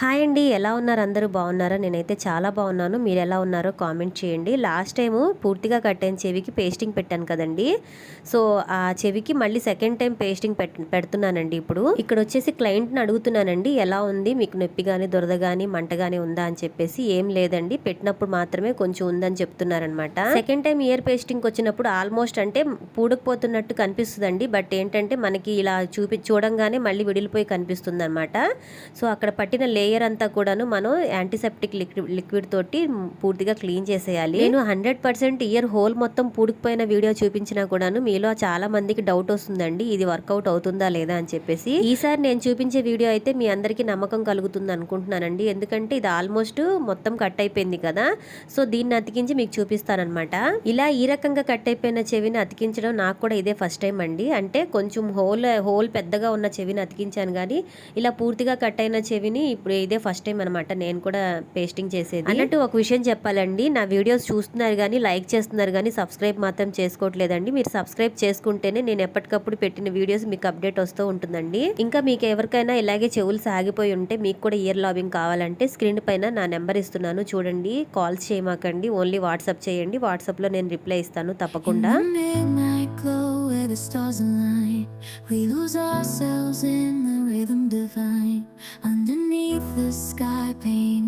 Hi అండి ఎలా ఉన్నారు? అందరూ బాగున్నారా? నేనైతే చాలా బాగున్నాను. మీరు ఎలా ఉన్నారో కామెంట్ చేయండి. లాస్ట్ టైము పూర్తిగా కట్టాను చెవికి పేస్టింగ్ పెట్టాను కదండి. సో ఆ చెవికి మళ్ళీ సెకండ్ టైం పేస్టింగ్ పెట్ పెడుతున్నానండి ఇప్పుడు. ఇక్కడ వచ్చేసి క్లయింట్ని అడుగుతున్నానండి ఎలా ఉంది? మీకు నొప్పి కానీ దురద కానీ మంట కానీ ఉందా అని చెప్పేసి ఏం లేదండి. పెట్టినప్పుడు మాత్రమే కొంచెం ఉందని చెప్తున్నారనమాట. సెకండ్ టైం ఇయర్ పేస్టింగ్ వచ్చినప్పుడు ఆల్మోస్ట్ అంటే పూడకపోతున్నట్టు కనిపిస్తుందండి. బట్ ఏంటంటే మనకి ఇలా చూపి చూడంగానే మళ్ళీ విడిలిపోయి కనిపిస్తుంది అనమాట సో అక్కడ పట్టిన లేయర్ అంతా కూడాను మనం యాంటీసెప్టిక్ లిక్విడ్ లిక్విడ్ తోటి పూర్తిగా క్లీన్ చేసేయాలి. నేను హండ్రెడ్ పర్సెంట్ ఇయర్ హోల్ మొత్తం పూడికిపోయిన వీడియో చూపించినా కూడాను మీలో చాలా మందికి డౌట్ వస్తుందండి ఇది వర్కౌట్ అవుతుందా లేదా అని చెప్పేసి. ఈసారి నేను చూపించే వీడియో అయితే మీ అందరికీ నమ్మకం కలుగుతుంది అనుకుంటున్నానండి. ఎందుకంటే ఇది ఆల్మోస్ట్ మొత్తం కట్ అయిపోయింది కదా. సో దీన్ని అతికించి మీకు చూపిస్తానమాట ఇలా ఈ రకంగా కట్ అయిపోయిన చెవిని అతికించడం నాకు కూడా ఇదే ఫస్ట్ టైం అండి. అంటే కొంచెం హోల్ హోల్ పెద్దగా ఉన్న చెవిని అతికించాను కానీ ఇలా పూర్తిగా కట్ అయిన చెవిని ఇప్పుడు ఇదే ఫస్ట్ టైం అనమాట నేను కూడా పేస్టింగ్ చేసేది. అన్నట్టు ఒక విషయం చెప్పాలండి. నా వీడియోస్ చూస్తున్నారు కానీ లైక్ చేస్తున్నారు కానీ సబ్స్క్రైబ్ మాత్రం చేసుకోవట్లేదండి. మీరు సబ్స్క్రైబ్ చేసుకుంటేనే నేను ఎప్పటికప్పుడు పెట్టిన వీడియోస్ మీకు అప్డేట్ వస్తూ ఉంటుందండి. ఇంకా మీకు ఎవరికైనా ఇలాగే చెవులు సాగిపోయి ఉంటే మీకు కూడా ఇయర్ లాబింగ్ కావాలంటే స్క్రీన్ పైన నా నెంబర్ ఇస్తున్నాను. చూడండి కాల్స్ చేయమాకండి. ఓన్లీ వాట్సాప్ చేయండి. వాట్సాప్లో నేను రిప్లై ఇస్తాను తప్పకుండా. We lose ourselves in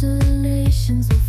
constellations,